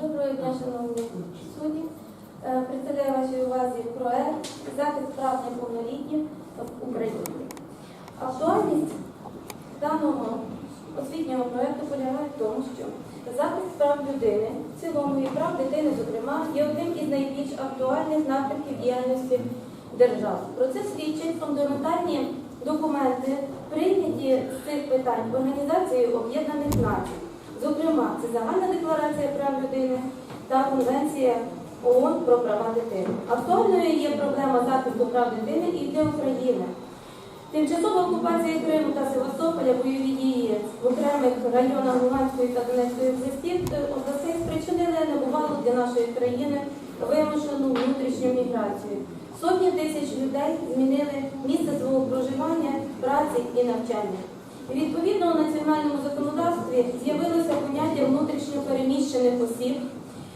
Доброго дня, шановні судді. Е, Представляю вашій увазі проект захист прав неповнолітніх в Україні. Актуальність даного освітнього проекту полягає в тому, що захист прав людини в цілому і прав дитини, зокрема, є одним із найбільш актуальних напрямків діяльності держави. Про це свідчать фундаментальні документи, прийняті з цих питань Організацією Об'єднаних Націй. Зокрема, це Загальна декларація прав людини та Конвенція ООН про права дитини. Актуальною є проблема захисту прав дитини і для України. Тимчасова окупація Криму та Севастополя, бойові дії в окремих районах Луганської та Донецької областей спричинили небувалу для нашої країни вимушену внутрішню міграцію. Сотні тисяч людей змінили місце свого проживання, праці і навчання. І Відповідно у національному законодавстві з'явилося поняття внутрішньо переміщених осіб,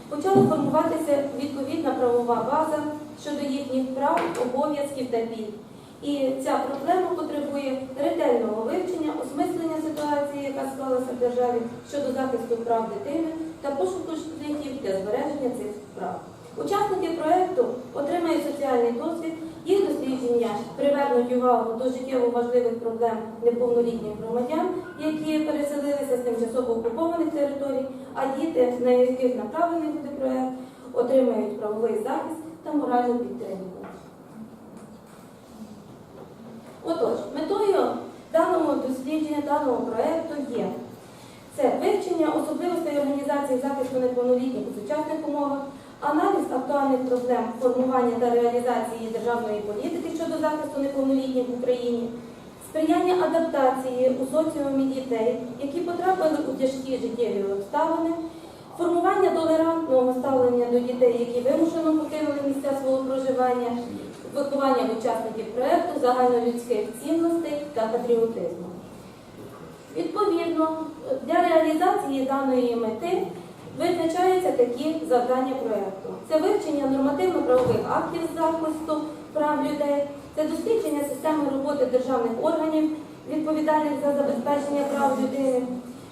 почала формуватися відповідна правова база щодо їхніх прав, обов'язків та пільг. І ця проблема потребує ретельного вивчення, осмислення ситуації, яка склалася в державі щодо захисту прав дитини та пошуку шляхів для збереження цих прав. Учасники проекту отримають соціальний досвід, їх дослідження привернуть увагу до життєво важливих проблем неповнолітніх громадян, які переселилися з тимчасово окупованих територій, а діти, на яких направлений буде проект, отримають правовий захист та моральну підтримку. Отож, метою даного дослідження, даного проекту є це вивчення особливостей організації захисту неповнолітніх у сучасних умовах, аналіз актуальних проблем формування та реалізації державної політики щодо захисту неповнолітніх в Україні, сприяння адаптації у соціумі дітей, які потрапили у тяжкі життєві обставини, формування толерантного ставлення до дітей, які вимушено покинули місця свого проживання, виховання учасників проєкту загальнолюдських цінностей та патріотизму. Відповідно, для реалізації даної мети визначаються такі завдання проєкту. Це вивчення нормативно-правових актів захисту прав людей, це дослідження системи роботи державних органів, відповідальних за забезпечення прав людини,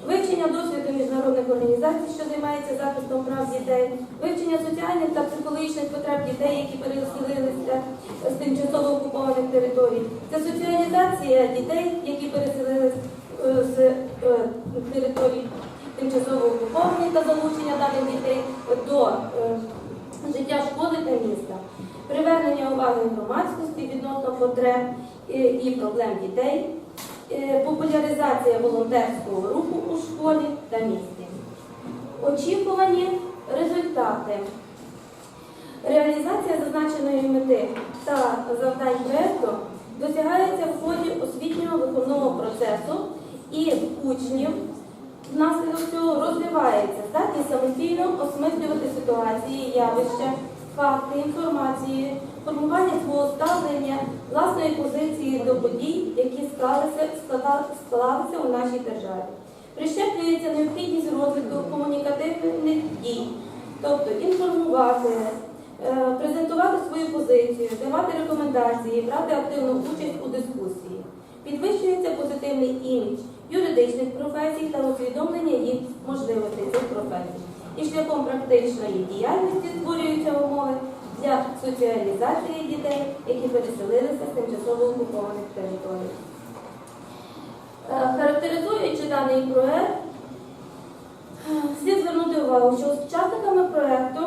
вивчення досвіду міжнародних організацій, що займаються захистом прав дітей, вивчення соціальних та психологічних потреб дітей, які переселилися з тимчасово окупованих територій, це соціалізація дітей, які переселилися е, з е, територій тимчасово окупованих та залучення даних дітей до е, життя школи та міста, привернення уваги громадськості відносно потреб е, і проблем дітей, е, популяризація волонтерського руху у школі та місті. Очікувані результати. Реалізація зазначеної мети та завдань проєкту досягається в ході освітнього виховного процесу і учнів внаслідок цього розвивається здатність самостійно осмислювати ситуації, явища, факти, інформації, формування свого ставлення, власної позиції до подій, які склалися, склалися у нашій державі. Прищеплюється необхідність розвитку комунікативних дій, тобто інформувати, е, презентувати свою позицію, давати рекомендації, брати активну участь у дискусії. Підвищується позитивний імідж юридичних професій та усвідомлення їх можливостей цих професій. І шляхом практичної діяльності створюються умови для соціалізації дітей, які переселилися з тимчасово окупованих територій. Е, Характеризуючи даний проект, слід звернути увагу, що учасниками проекту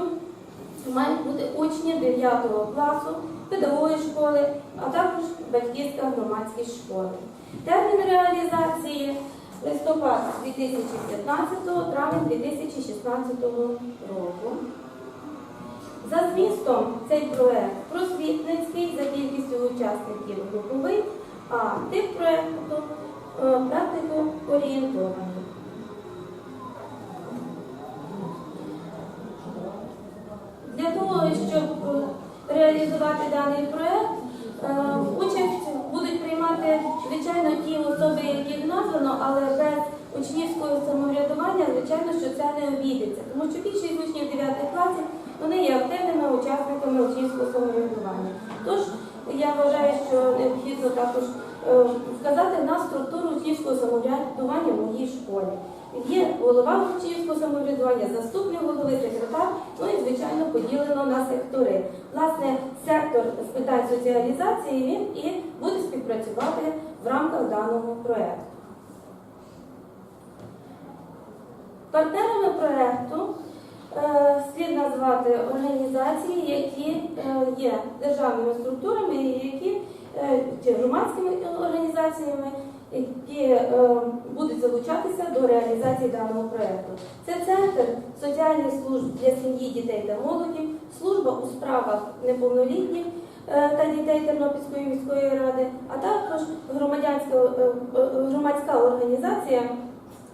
мають бути учні 9 класу, педагоги школи, а також батьківська громадськість школи. Термін реалізації листопад 2015, травень 2016 року. За змістом цей проект просвітницький за кількістю учасників груповий, а тип проекту е, практику орієнтований. Реалізувати даний проект, е, участь будуть приймати, звичайно, ті особи, яких названо, але без учнівського самоврядування, звичайно, що це не обійдеться. Тому що більшість учнів 9 класів вони є активними учасниками учнівського самоврядування. Тож я вважаю, що необхідно також вказати на структуру учнівського самоврядування в моїй школі. Є голова Мовчиївського самоврядування, заступник голови, секретар, ну і звичайно поділено на сектори. Власне, сектор з питань соціалізації він і буде співпрацювати в рамках даного проекту. Партнерами проекту е, слід назвати організації, які е, є державними структурами, і які е, громадськими організаціями, які е, будуть залучатися до реалізації даного проекту. Це центр соціальних служб для сім'ї, дітей та молоді, служба у справах неповнолітніх е, та дітей Тернопільської міської ради, а також е, е, громадська організація.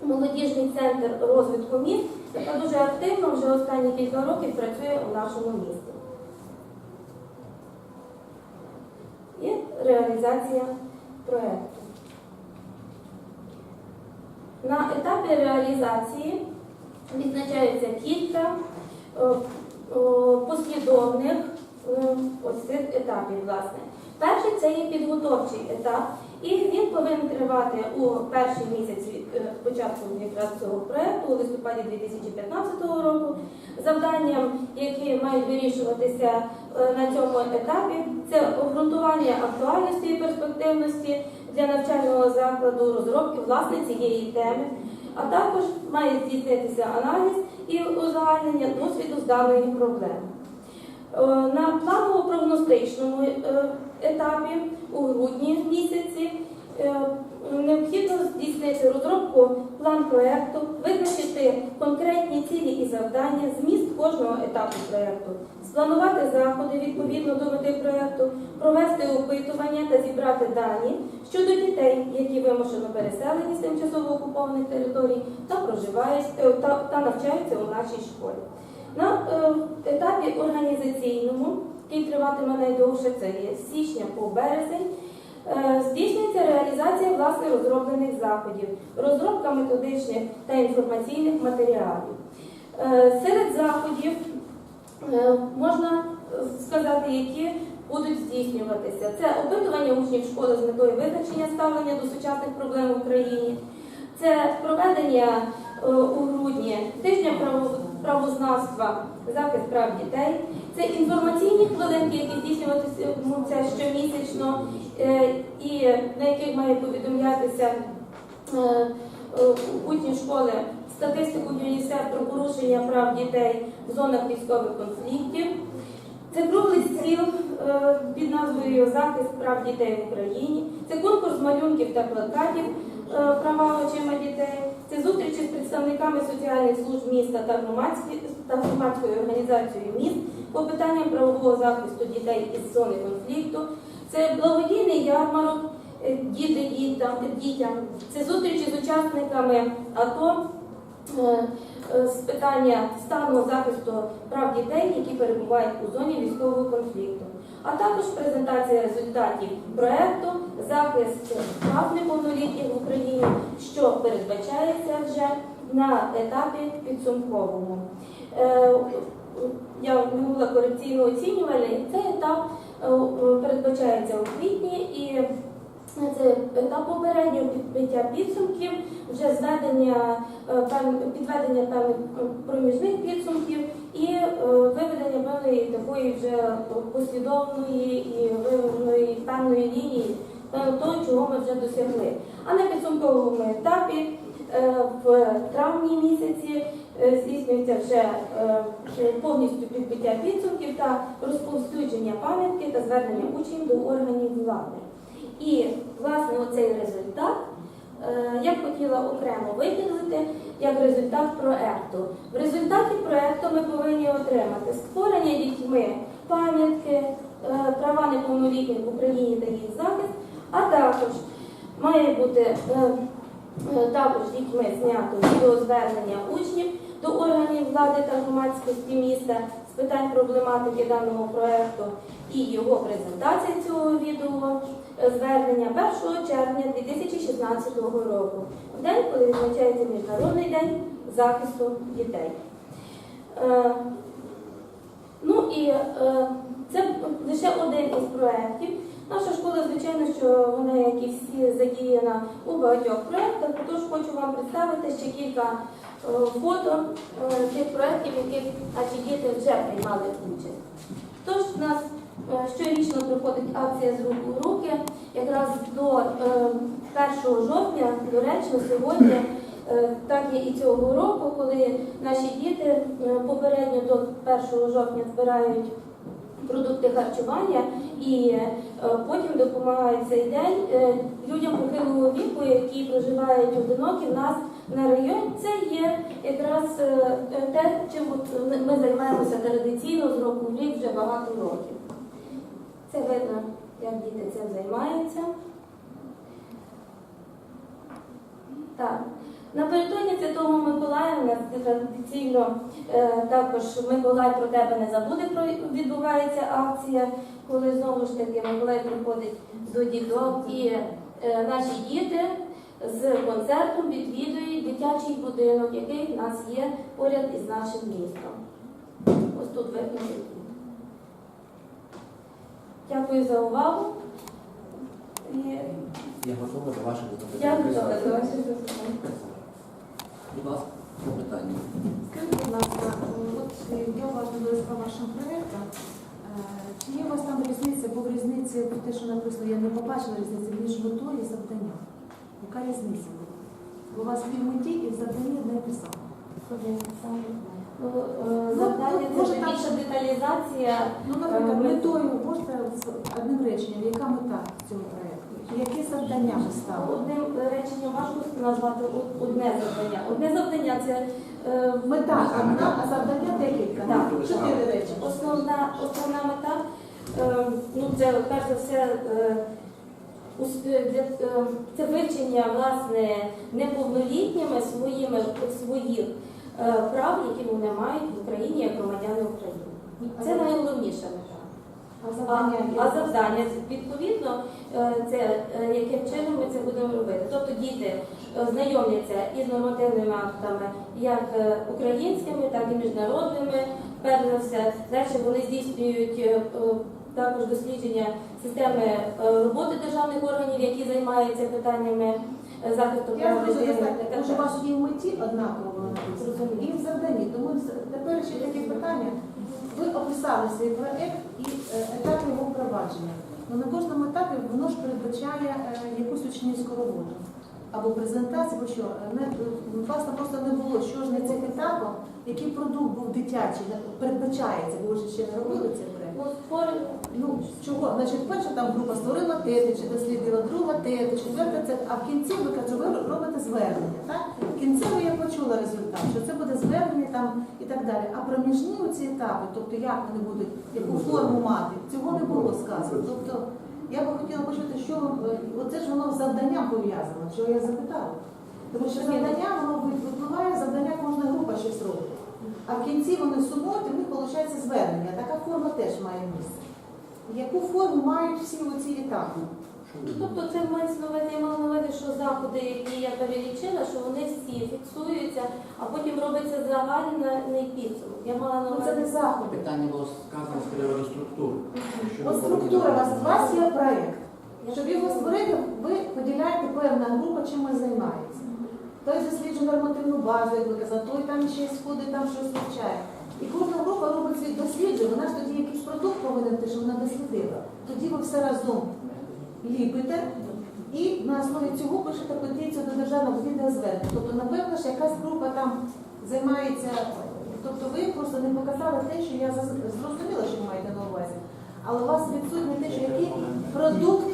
Молодіжний центр розвитку міст, яка дуже активно вже останні кілька років працює у нашому місті. І реалізація проєкту. На етапі реалізації відзначається кілька е, е, послідовних е, ось цих етапів, власне. Перший це є підготовчий етап, і він повинен тривати у перший місяць від е, початку якраз цього проекту, у листопаді 2015 року. Завданням, які мають вирішуватися е, на цьому етапі, це обґрунтування актуальності і перспективності для навчального закладу, розробки власне цієї теми, а також має здійснитися аналіз і узагальнення досвіду з даної проблеми. Е, На планово-прогностичному е, етапі у грудні місяці е, необхідно здійснити розробку план проєкту, визначити конкретні цілі і завдання, зміст кожного етапу проєкту, спланувати заходи відповідно до мети проєкту, провести опитування та зібрати дані щодо дітей, які вимушено переселені з тимчасово окупованих територій та проживають та навчаються у нашій школі. На е, етапі організаційному, який триватиме найдовше, це є з січня по березень, е, здійснюється реалізація власне розроблених заходів, розробка методичних та інформаційних матеріалів. Е, Серед заходів можна сказати, які будуть здійснюватися. Це опитування учнів школи з метою визначення ставлення до сучасних проблем в Україні. Це проведення у грудні тижня право- правознавства захист прав дітей. Це інформаційні хвилинки, які здійснюватися щомісячно, е, і на яких має повідомлятися е, учні школи статистику ЮНІСЕФ про порушення прав дітей в зонах військових конфліктів. Це круглий стіл е, під назвою Захист прав дітей в Україні. Це конкурс малюнків та плакатів права очима дітей. Це зустрічі з представниками соціальних служб міста та громадської та громадською організацією міст по питанням правового захисту дітей із зони конфлікту. Це благодійний ярмарок е, діти дітям. Це зустрічі з учасниками АТО е, з питання стану захисту прав дітей, які перебувають у зоні військового конфлікту, а також презентація результатів проекту захист прав неповнолітніх в Україні, що передбачається вже на етапі підсумковому. Е, Я не була корекційно оцінювальний. Цей етап е, передбачається у квітні і це етап попереднього підбиття підсумків, вже зведення е, підведення певних е, проміжних підсумків і е, виведення певної такої вже послідовної і виведеної певної лінії того, чого ми вже досягли. А на підсумковому етапі в травні місяці здійснюється вже повністю підбиття підсумків та розповсюдження пам'ятки та звернення учнів до органів влади. І, власне, оцей результат е, я б хотіла окремо виділити як результат проекту. В результаті проекту ми повинні отримати створення дітьми пам'ятки, е, права неповнолітніх в Україні та їх захист, а також має бути е, також дітьми знято відеозвернення учнів до органів влади та громадськості міста питань проблематики даного проекту і його презентація цього відео е, звернення 1 червня 2016 року, в день, коли відзначається Міжнародний день захисту дітей. Е, Ну і е, це лише один із проєктів. Наша школа, звичайно, що вона, як і всі, задіяна у багатьох проєктах, тож хочу вам представити ще кілька фото е, тих проєктів, в яких наші діти вже приймали участь. Тож у нас е, щорічно проходить акція з рук у руки. Якраз до е, 1 жовтня, доречно, сьогодні, е, так є і цього року, коли наші діти е, попередньо до 1 жовтня збирають продукти харчування і е, потім допомагають цей день е, людям похилого віку, які проживають одинокі в нас на районі. Це є якраз е, те, чим ми займаємося традиційно з року в рік вже багато років. Це видно, як діти цим займаються. Так. Напередодні Святого Миколая у нас традиційно е, також Миколай про тебе не забуде відбувається акція, коли знову ж таки Миколай приходить до діток і е, наші діти з концертом відвідують дитячий будинок, який в нас є поряд із нашим містом. Ось тут видно. Дякую за увагу. Я готова до ваших Я запитань. готова до ваших запитань. Будь ласка, питання. Скажіть, будь ласка, от я уважно по вашим проєктам. Е, Чи є у вас там різниця, бо в різниці про те, що написано, я не побачила різниці між метою і завданням. Яка різниця була? Бо у вас в меті і в завданні одне те саме. Ну, Завдання може, це ще- деталізація. Ну, наприклад, Е, метою можете з одним реченням, яка мета цього проєкту? Яке завдання ви ставили? Одним реченням важко назвати одне завдання. Одне завдання це е, Мета а завдання декілька. Так. Чотири речі. основна, основна мета. е, Ну, це перш за все е, це вивчення власне неповнолітніми своїми своїх е, прав, які вони мають в Україні як громадяни України. Це найголовніша мета. А завдання? а завдання відповідно е, це е, яким чином ми це будемо робити. Тобто діти е, знайомляться із нормативними актами, як е, українськими, так і міжнародними. Перш за все, далі вони здійснюють е, е, також дослідження системи е, роботи державних органів, які займаються питаннями е, захисту Я прав дитини. у вас і в меті однаково і в завданні. Тому тепер ще таке питання. Ви описали свій проект і е, етап його впровадження. Ну, на кожному етапі воно ж передбачає якусь учнівську роботу. Або презентацію, або що. Не, власне, просто не було, що ж на цих етапах, який продукт був дитячий, передбачається, бо ж ще не робили проект. Ну, створення Ну, чого? Значить, перша там група створила тети, чи дослідила, друга тети, четверта це. А в кінці ви кажете, ви робите звернення. Так? В кінцево я почула результат, що це буде звернення там і так далі. А проміжні ці етапи, тобто як вони будуть, яку форму мати, цього не було сказано. Тобто я би хотіла почути, що вам, е, оце ж воно з завданням пов'язано, що я запитала. Тому що завдання воно випливає, завдання кожна група щось робить. А в кінці вони і в них виходить звернення. Така форма теж має місце. Яку форму мають всі оці етапи? Тобто це мається на увазі, я мала на увазі, що заходи, які я перелічила, що вони всі фіксуються, а потім робиться загальний підсумок. Я мала на Ну це не заходи. Питання було сказано з приводу структури. От структура у вас, у вас є проєкт. Щоб його створити, ви поділяєте певна група, чим ви займається. Той досліджує нормативну базу, як ви казали, той там ще сходить, там щось вивчає. І кожна група робить свій дослідження, вона ж тоді якийсь продукт повинен те, що вона дослідила. Тоді ви все разом ліпите і на основі цього пишете петицію до державного відеозвернення. Тобто, напевно, що якась група там займається, тобто ви просто не показали те, що я зрозуміла, що ви маєте на увазі. Але у вас відсутнє те, що який продукт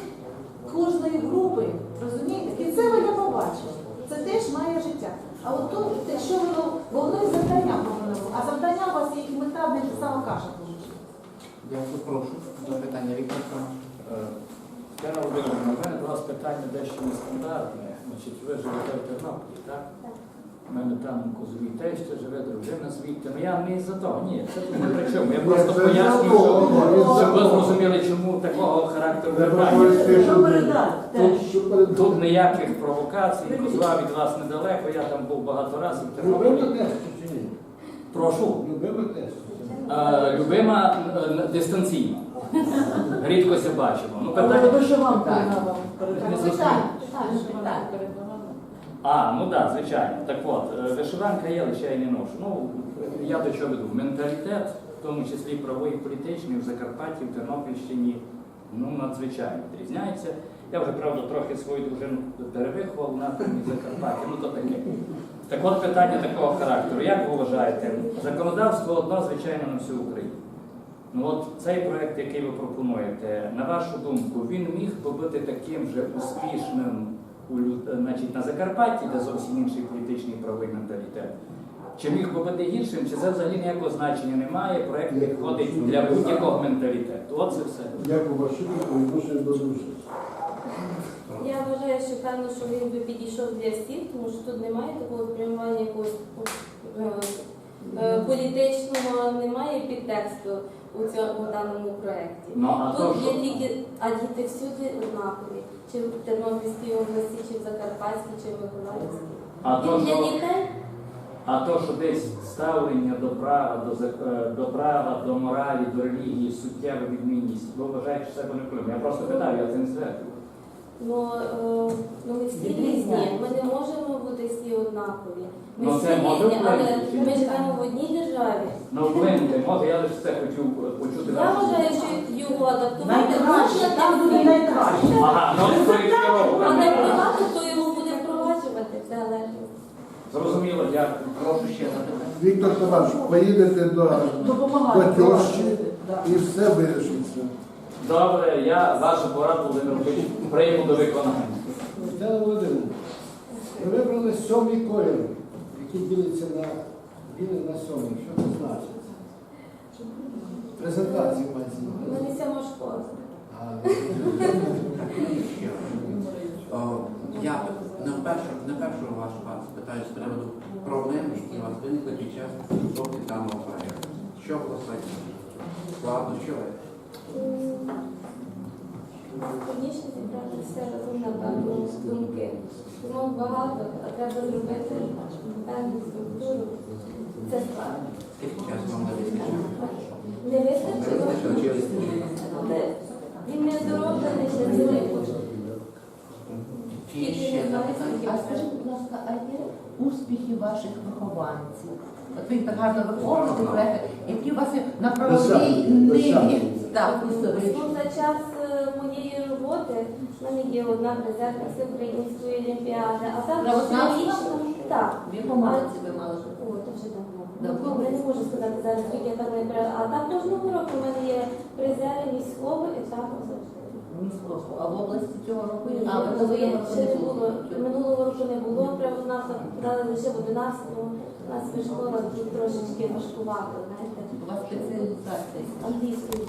кожної групи, розумієте? Кінцево я побачила. Це теж має життя. А от то, те, що воно, бо воно і завдання повинно бути. А завдання у вас є і мета, не сама каша вийшла. Дякую, прошу. Запитання Віктор Іванович. Тетяна Володимирівна, у мене до вас питання дещо нестандартне. Значить, ви живете в Тернополі, так? У мене там козові теща живе, дружина звідти. Ну я не із-за того, ні, це тут не при чому. Я просто пояснюю, що- щоб ви зрозуміли, чому такого характеру питання. Тут, тут ніяких провокацій, козла від вас недалеко, я там був багато разів в Тернополі. Прошу. Любимо тест. Е, Любима е, дистанційно. Рідко це бачимо. Ну, питання... вона вам Не Звичайно, зрозумів. так, так. А, ну так, звичайно. Так от, е, вишиванка є, лише я не ношу. Ну, я до чого веду? Менталітет, в тому числі правовий і політичний, в Закарпатті, в Тернопільщині, ну, надзвичайно відрізняється. Я вже, правда, трохи свою дружину перевиховав на Закарпатті, ну то таке. Так от питання такого характеру. Як ви вважаєте, законодавство одно, звичайно, на всю Україну. Ну от цей проект, який ви пропонуєте, на вашу думку, він міг би бути таким же успішним у значить, на Закарпатті, де зовсім інший політичний правовий менталітет? Чи міг би бути гіршим, чи це взагалі ніякого значення немає? Проект підходить для будь-якого менталітету. От це все. Як у вашому відношенні до душі? Я вважаю, що певно, що він би підійшов для всіх, тому що тут немає такого спрямування якогось е, е, політичного, немає підтексту у цьому даному проєкті. Ну, а то, Тут є що... тільки, а діти всюди однакові, чи в Тернопільській області, чи в Закарпатській, чи в Миколаївській. А то, І для що... дітей А то, що десь ставлення до права, до, зак- е, до права, до моралі, до релігії, суттєва відмінність, ви вважаєте, що це не вплив? Я просто питаю, я це не стверджую. Ну, е, ну ми всі різні, ми не можемо бути всі однакові. Ну, це може різні, але ми живемо в одній державі. Ну, вплинути, може, я лише це хотів е, почути. Я вважаю, що його адаптувати можна там буде найкраще. Ага, ну то А не багато, хто його буде впроваджувати, це залежить. Зрозуміло, дякую. Прошу ще запитання. Віктор Тамаш, поїдете до, тьощі і все вирішиться. Добре, я вашу пораду, Володимир Миколаївич, прийму до виконання. Володимирівна, ви вибрали сьомий колір, який ділиться на білий на сьомий. Що це значить? Презентацію мається на Ми не сьома школа. Я не вперше, не першу вашу вас питаю з приводу проблем, які у вас виникли під час підготовки даного проєкту. Що було складніше? Складно, що ви? Складніше зібрати все на певну думки. Думок багато, а треба зробити певну структуру. Це складно. Не вистачило? Він не дороблений ще цілий? А скажіть, будь ласка, а є успіхи ваших вихованців? От ви так гарно виховуєте які у вас є на правовій десятки. Так, за час моєї роботи в мене є одна призерка всеукраїнської олімпіади, а так Правознавства? Так. В якому році ви мали? О, то вже давно. Ну, Я не можу сказати зараз, скільки я там не при... А так кожного року в мене є призери міського етапу завжди. Міського. А в області цього року є? Ні, А, ви ну, що ще не було. Минулого року не було правознавства, дали лише в 11-му. У нас школа тут трошечки важкувато, знаєте, У вас спеціалізація. англійською.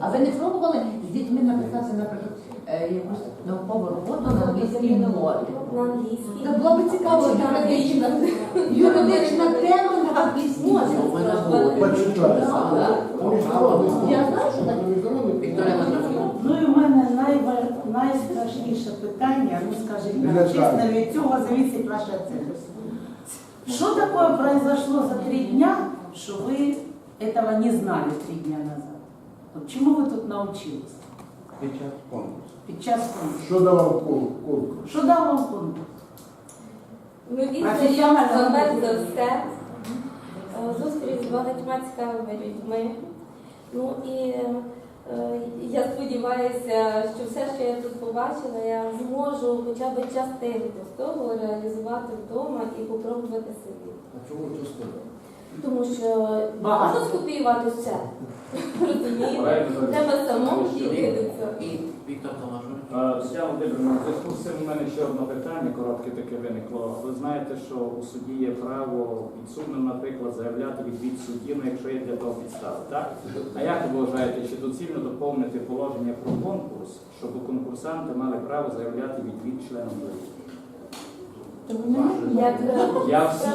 А ви не пробували з дітьми написати, наприклад, е, якусь наукову роботу на англійській мові? На англійській. Це було б цікаво, юридична, юридична тема на англійській мові. Я знаю, що таке. Вікторія Ну і в мене найстрашніше питання, ну скажіть нам чесно, від цього зависить ваша оцінка. Что такое произошло за три дня, что вы этого не знали три дня назад? Вот чему вы тут научились Під час конкурсу. під час конкурсу? Що давав конкурс? Що дав вам конкурс? Ну, він Професіональна знайомий за все. Е, Зустріч з багатьма цікавими людьми. Ну і е, я сподіваюся, що все, що я тут побачила, я зможу хоча б частинку з того реалізувати вдома і попробувати собі. А чому частина? Тому що Багато. скопіювати все. Розумієте? Треба самому цього. Віктор Томашович. Е, Тетяна в зв'язку з цим у мене ще одне питання, коротке таке виникло. Ви знаєте, що у суді є право підсудним, наприклад, заявляти відвід судді, ну, якщо є для того підстави, так? А як ви вважаєте, чи доцільно доповнити положення про конкурс, щоб конкурсанти мали право заявляти відвід членам журі? Я всі.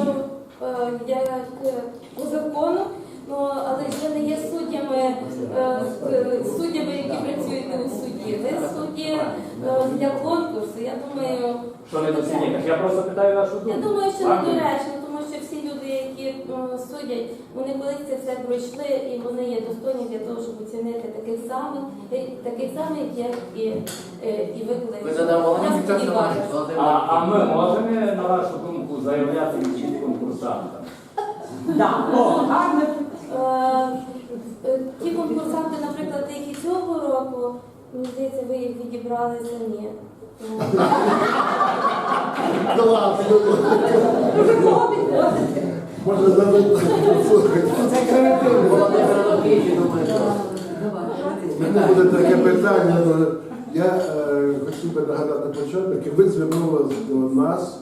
Е, як е, по закону, ну але ще не є суддями, е, суддями, які працюють у суді. Ви судді е, для конкурсу. Я думаю, Що не доцільно? Я просто питаю вашу думку. я думаю, що Правильно? недоречно, тому що всі люди, які е, судять, вони колись це все пройшли і вони є достойні для того, щоб оцінити таких самих, е, таких самих, як і, е, і ви коли. Ви задоволені Я від цього, сподіваюся. Володимир? А, а ми можемо, на вашу думку, заявляти від конкурсантам? Гарне е, Ті конкурсанти, наприклад, які цього року, мені здається, ви їх відібрали самі. Да ладно, Може задати Олексійович, думаю, що У мене буде таке питання. ну, Я е, хотів би нагадати початок, і ви звернулися до нас,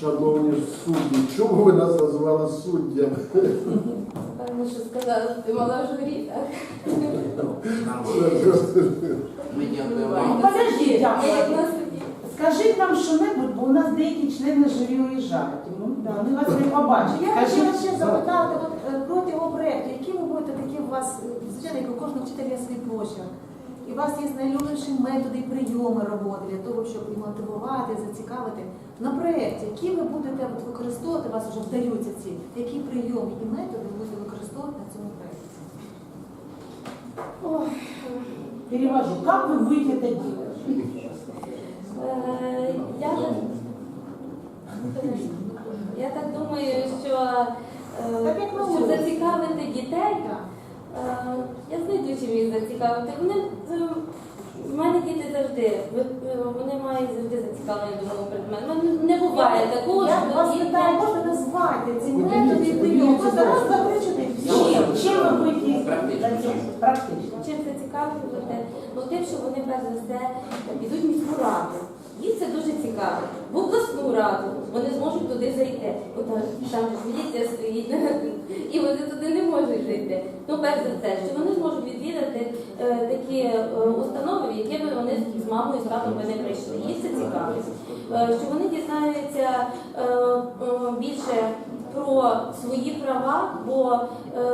шановні судді. Чому ви нас називали суддями? Певно, що сказала, ти мала журі, так? Подождіть, Я як на суді. Скажіть нам що-небудь, бо у нас деякі члени журі уїжджають. Ну, вони вас не побачать. Я хотіла Скажіть, ще запитати от, е, проти його проєкту, які ви будете такі у вас, е, звичайно, як у кожного вчителя є свій почерк. І у вас є найлюбленіші методи і прийоми роботи для того, щоб і мотивувати, зацікавити. На проєкті, які ви будете от, використовувати, у вас вже вдаються ці, які прийоми і методи ви будете використовувати на цьому проєкті? Перевожу, как вы будете это делать? Е, Я я так думаю, що е, щоб зацікавити дітей, е, я знайду чим їх зацікавити. Вони в мене діти завжди, вони мають завжди зацікавлені до мого предмету. Ну, Не буває такого, Я що вас питаю, можна назвати ці методи і прийоми? Просто раз запричити і все. Чем, чем Практично. Чим це цікавити? Ну тим, що вони перш за все підуть міську раду. Їх це дуже цікаво. В обласну раду вони зможуть туди зайти. Бо там, міліція стоїть, і вони туди не можуть зайти. Ну, перш за все, що вони зможуть відвідати е, такі е, установи, в які вони з мамою з татом би не прийшли. Їх це цікавить. Е, що вони дізнаються більше про свої права, бо